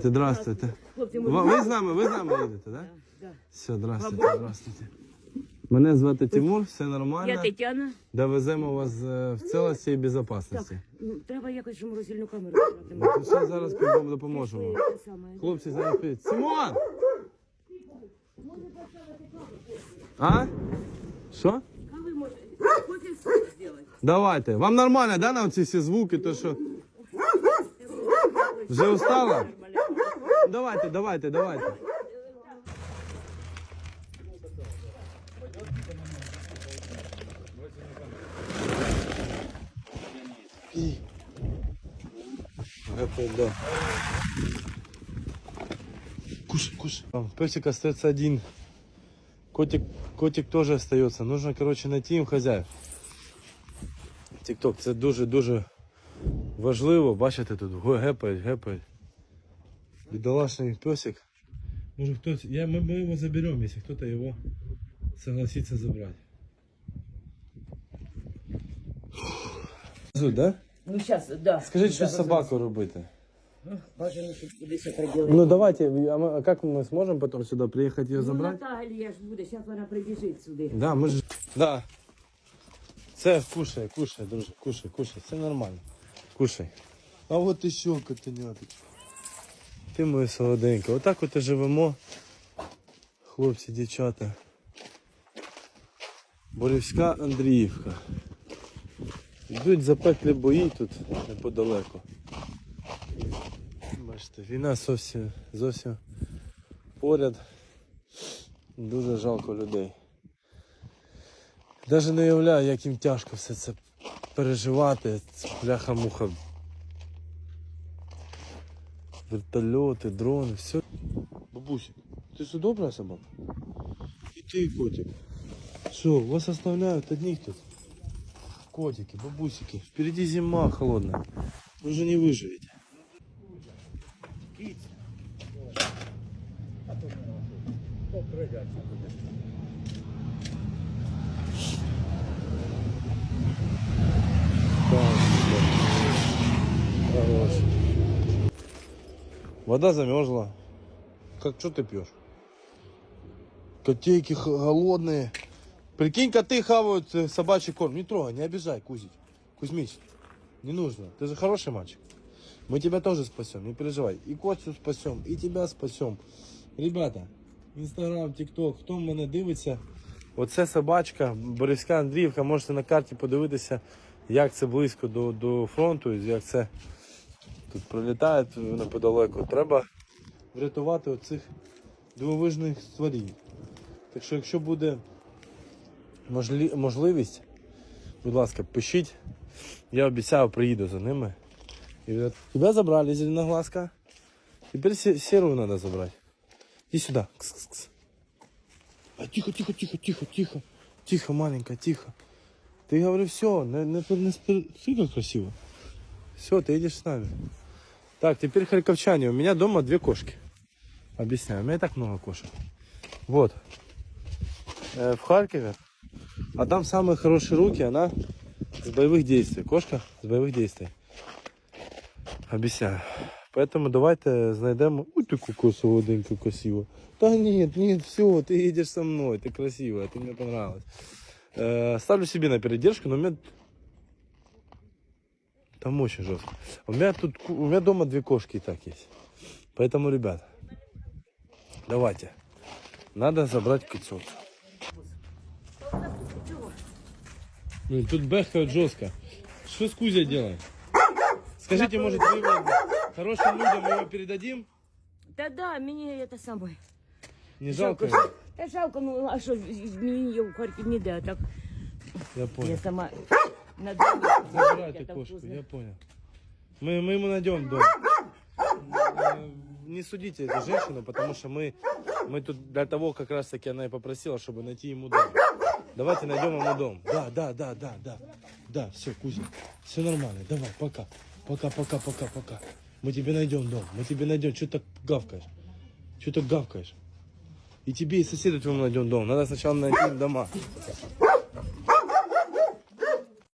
Здравствуйте. Ви, ви з нами, ви з нами їдете, так? Да? Да. Все, здравствуйте, здравствуйте. Мене звати Тимур, все нормально. Я. Тетяна. Довеземо вас е, в цілості і безпечності. ну, треба якось щоб морозильну камеру брати. Ну, Все, зараз підемо допоможемо. Саме. Хлопці, зараз підуть. Симон! А? Що? Зробити? Давайте. Вам нормально, да, на ці всі звуки, то що? Вже устала? Давайте, давайте, давайте. Это да. Кушай, кушай. Песик остается один. Котик, котик тоже остается. Нужно, короче, найти им хозяев. Тікток, це дуже-дуже важливо. Бачите, тут гепають, гепають. Бідолашний песик. Може хтось. Я, ми, ми його заберемо, якщо хтось його согласиться забрати. Да? Ну, зараз, да. Скажіть, що з собакою робити? Бажано, щоб кудись приділили. Ну давайте, а, мы, а как мы сможем потом сюда приехать ее Ну, забрать? Наталія ж буде, зараз вона прибіжить сюди. Да, мы же... Да. Це кушай, кушай, друже, кушай, кушай, все нормально. Кушай. А от ще котеняточка. Ти моя солоденька. Отак от і живемо. Хлопці, дівчата. Борівська Андріївка. Йдуть запеклі бої тут неподалеку. Бачите, війна зовсім, зовсім поряд. Дуже жалко людей. Навіть не уявляю, як їм тяжко все це переживати. Бляха-муха. Вертольоти, дрони, все. Бабусик, ти що добра собака? І ти, котик. Що, вас оставляють одних тут? Котики, бабусики. Впереди зима холодная. Вы же не выживете. Хорош. Вода замерзла. Как что ты пьешь? Котейки х- голодные. Прикинь, коты хавают э, собачий корм. Не трогай, не обижай, Кузич. Кузьмич, не нужно. Ты же хороший мальчик. Мы тебя тоже спасем, не переживай. И Костю спасем, и тебя спасем. Ребята, інстаграм, тікток, хто мене дивиться, оце собачка, Борівська Андріївка, можете на карті подивитися, як це близько до, до фронту, як це тут пролітає неподалеку. Треба врятувати оцих дивовижних створінь. Так що, якщо буде можливість, будь ласка, пишіть. Я обіцяю, приїду за ними. Тебя забрали, зеленоглазка. Теперь се- серую надо забрать. Иди сюда. Кс-кс-кс. А, тихо, тихо, тихо, тихо, тихо. Тихо, маленькая, тихо. Ты говорю, все, не, не, не спи- как красиво. Все, ты едешь с нами. Так, теперь харьковчане. У меня дома две кошки. Объясняю, у меня и так много кошек. Вот. Э, в Харькове. А там самые хорошие руки, она с боевых действий. Кошка с боевых действий. Объясняю. Поэтому давайте знайдемо. Ой, ти яку солоденьку красиво. Та ні, ні, все, ты едешь со мной, ты красивая, ты мне понравилась. Э, ставлю себе на передержку, но у меня... Там очень жестко. У меня тут, ку- у меня дома две кошки и так есть. Поэтому, ребят, давайте. Надо забрать кольцо. Ну, тут бэхают жестко. Что с Кузей делаем? Скажите, может, мы его хорошим людям его передадим? Та да, мені це саме. Не жалко? Та жалко, ну а що, мені її в Харків ніде, а так Я я понял. сама на домі. Забирайте Я там кошку, я понял. Мы, мы ему найдем дом. Э, Не судите эту женщину, потому что мы, мы тут для того, как раз таки она и попросила, чтобы найти ему дом. Давайте найдем ему дом. Да, да, да, да, да. Да, все, Кузя, все нормально. Давай, пока. Пока, пока, пока, пока. Мы тебе найдем дом. Мы тебе найдем. Что так гавкаешь? Что так гавкаешь? И тебе, и соседу твоему найдем дом. Надо сначала найти дома.